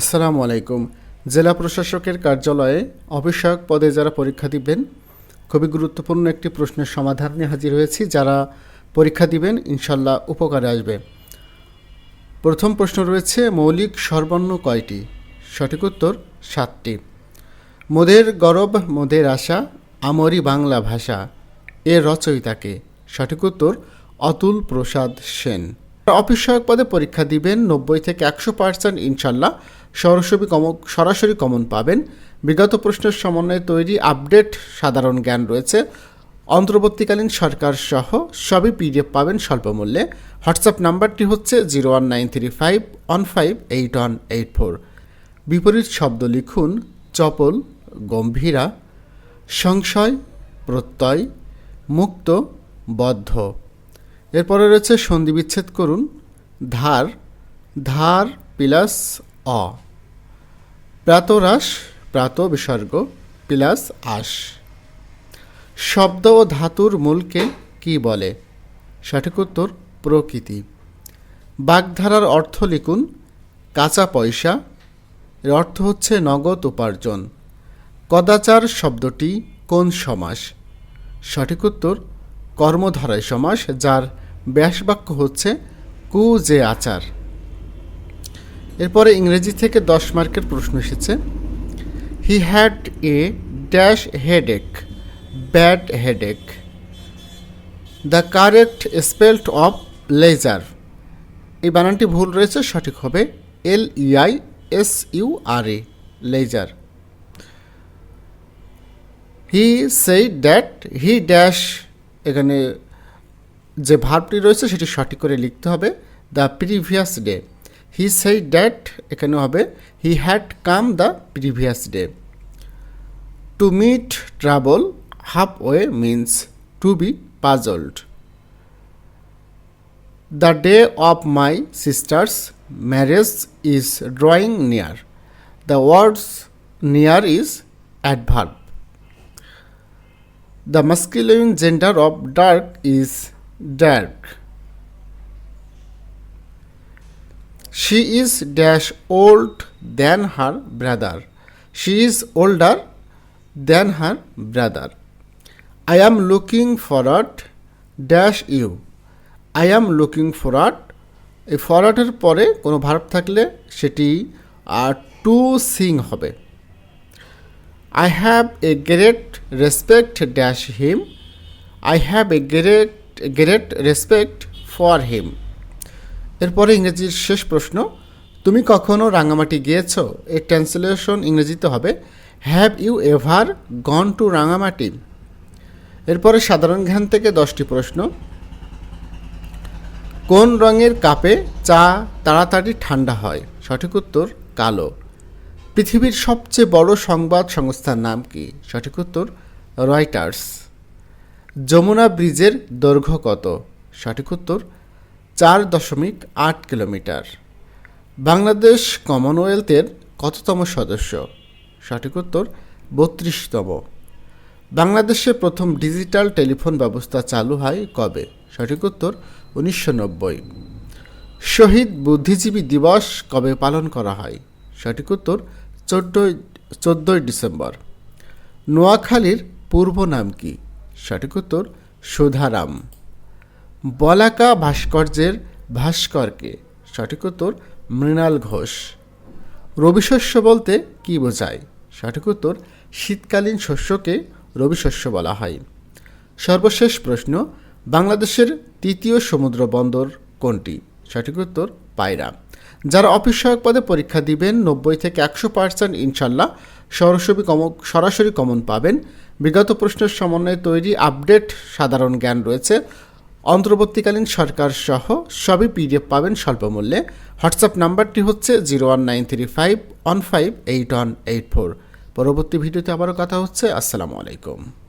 আসসালামু আলাইকুম জেলা প্রশাসকের কার্যালয়ে অবিষয়ক পদে যারা পরীক্ষা দিবেন খুবই গুরুত্বপূর্ণ একটি প্রশ্নের সমাধান নিয়ে হাজির হয়েছি যারা পরীক্ষা দিবেন ইনশাল্লাহ উপকারে আসবে প্রথম প্রশ্ন রয়েছে মৌলিক সর্বর্ণ কয়টি সঠিক উত্তর সাতটি মোদের গরব মোদের আশা আমরি বাংলা ভাষা এর রচয়িতাকে সঠিক উত্তর অতুল প্রসাদ সেন অফিস সহায়ক পদে পরীক্ষা দিবেন নব্বই থেকে একশো পার্সেন্ট ইনশাল্লাহ সরাসরি কমন সরাসরি কমন পাবেন বিগত প্রশ্নের সমন্বয়ে তৈরি আপডেট সাধারণ জ্ঞান রয়েছে অন্তর্বর্তীকালীন সরকার সহ সবই পিডিএফ পাবেন স্বল্প মূল্যে হোয়াটসঅ্যাপ নাম্বারটি হচ্ছে zero one nine three five one five eight one eight four বিপরীত শব্দ লিখুন চপল গম্ভীরা সংশয় প্রত্যয় মুক্ত বদ্ধ এরপরে রয়েছে সন্ধি বিচ্ছেদ করুন ধার ধার প্লাস অ প্রাতরাস প্রাত বিসর্গ প্লাস আস শব্দ ও ধাতুর মূলকে কি বলে সঠিক উত্তর প্রকৃতি বাগধারার অর্থ লিখুন কাঁচা পয়সা এর অর্থ হচ্ছে নগদ উপার্জন কদাচার শব্দটি কোন সমাস সঠিক উত্তর কর্মধারায় সমাস যার ব্যাসবাক্য হচ্ছে কু যে আচার এরপরে ইংরেজি থেকে দশ মার্কের প্রশ্ন এসেছে he had a dash headache bad headache the correct spelt of leisure এই বানানটি ভুল রয়েছে সঠিক হবে L E I S U R E leisure he said that he dash এখানে যে ভাবটি রয়েছে সেটি সঠিক করে লিখতে হবে the previous day he said that ekhane hobe he had come the previous day. To meet trouble halfway means to be puzzled. The day of my sister's marriage is drawing near. The words near is adverb. The masculine gender of dark is dark. She is dash old than her brother she is older than her brother I am looking forward dash you I am looking forward এই ফরওয়ার্ডের পরে কোনো verb থাকলে সেটি আর to sing হবে I have a great respect dash him I have a great great respect for him এরপরে ইংরেজির শেষ প্রশ্ন তুমি কখনো রাঙামাটি গিয়েছ এর ট্রান্সলেশন ইংরেজিতে হবে have you ever gone to Rangamati এরপরে সাধারণ জ্ঞান থেকে দশটি প্রশ্ন কোন রঙের কাপে চা তাড়াতাড়ি ঠান্ডা হয় সঠিক উত্তর কালো পৃথিবীর সবচেয়ে বড় সংবাদ সংস্থার নাম কি সঠিক উত্তর রয়টার্স যমুনা ব্রিজের দৈর্ঘ্য কত সঠিক উত্তর চার দশমিক আট কিলোমিটার বাংলাদেশ কমনওয়েলথের কততম সদস্য সঠিক উত্তর বত্রিশতম বাংলাদেশে প্রথম ডিজিটাল টেলিফোন ব্যবস্থা চালু হয় কবে সঠিক উত্তর উনিশশো নব্বই শহীদ বুদ্ধিজীবী দিবস কবে পালন করা হয় সঠিক উত্তর চোদ্দই চোদ্দোই ডিসেম্বর নোয়াখালীর পূর্ব নাম কি সঠিক উত্তর সুধারাম বলাকা ভাস্কর্যের ভাস্করকে সঠিক উত্তর মৃণাল ঘোষ রবিশস্য বলতে কী বোঝায় সঠিক উত্তর শীতকালীন শস্যকে রবিশস্য বলা হয় সর্বশেষ প্রশ্ন বাংলাদেশের তৃতীয় সমুদ্র বন্দর কোনটি সঠিক উত্তর পায়রা যারা অফিস সহায়ক পদে পরীক্ষা দিবেন নব্বই থেকে একশো পার্সেন্ট ইনশাল্লাহ সরাসরি কম সরাসরি কমন পাবেন বিগত প্রশ্নের সমন্বয়ে তৈরি আপডেট সাধারণ জ্ঞান রয়েছে অন্তর্বর্তীকালীন সরকার সহ সবই পিডিএফ পাবেন স্বল্পমূল্যে হোয়াটসঅ্যাপ নাম্বারটি হচ্ছে zero one nine three five one five eight one eight four পরবর্তী ভিডিওতে আবারও কথা হচ্ছে আসসালামু আলাইকুম